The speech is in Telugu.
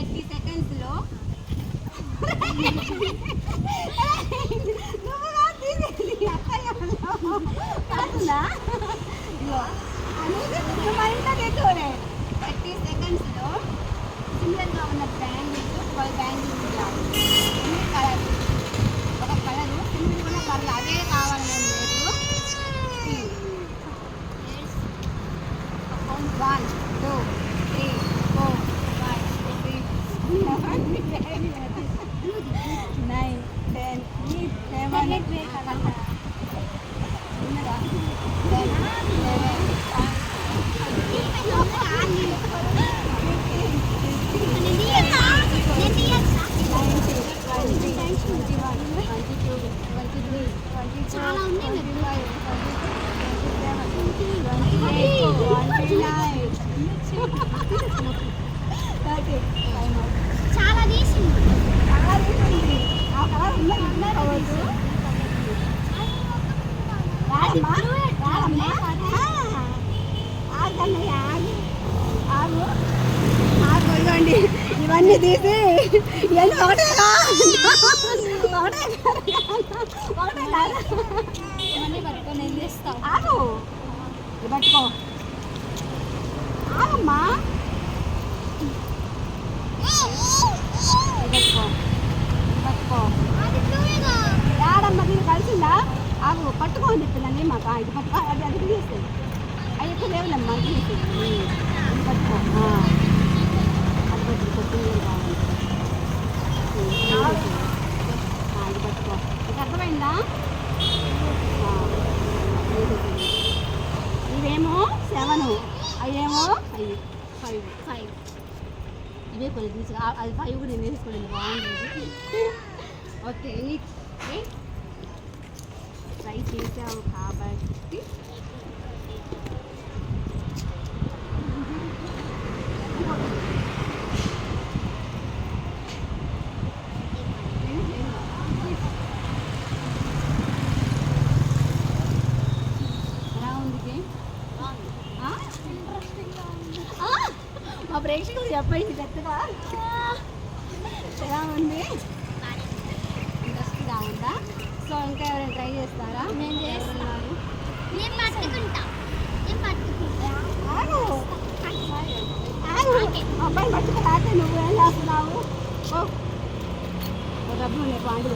థర్టీ సెకండ్స్లో నువ్వు కాదు తీసేది, కాదునా? అనేది మరింత తెచ్చుకోలే థర్టీ సెకండ్స్లో ఉన్న బ్యాంగిల్స్ ట్వెల్వ్ బ్యాంగిల్స్ ఎన్ని కలర్ ఒక కలరు సిమిలర్ ఉన్న కలర్ అదే కావాలని లేదు. One two six nine ten eleven చాలా ఉన్నాయి మరి. ఇదిగోండి ఇవన్నీ తీసి ఇవన్నీ ఒకటే ఒకటే ఒకటే కాదు ఇవన్నీ పట్టుకొని ఏం చేస్తావు ఆగు పట్టుకో ఆగమ్మా ఇది పట్టుకో ఇది పట్టుకో ఏడమ్మా దీన్ని కలిసిందా ఆగు పట్టుకోండి పిల్లల్ని మాకు. ఇది పట్టుకో అది అది తీసేది అవి ఎక్కువ లేవులమ్మా ఇది పట్టుకో. అది పట్టుకో ఇది పట్టుకో. ఇది అర్థమైందా. ఇవేమో సెవెన్. అవేమో అవి ఫైవ్. ఫైవ్. ఇవే కొన్ని తీసు ఆ- అది ఫైవ్ కూడా నేను వేసుకోలేదు. బాగుంటుంది. ఓకే చేసావు కాబట్టి. మా ప్రేక్షకులు చెప్పండి పెద్దగా ఎలా ఉంది? ఇంట్రెస్ట్గా ఉందా? చేస్తారా? నేను చేస్తా. ఎవరున్నారు? నేను పట్టుకుంటా. నేను పట్టుకుంటా. అబ్బాయి పట్టుకురాతే నువ్వు ఏం చేస్తున్నావు? ఓ. డబ్బులు ఉన్నాయి పాండు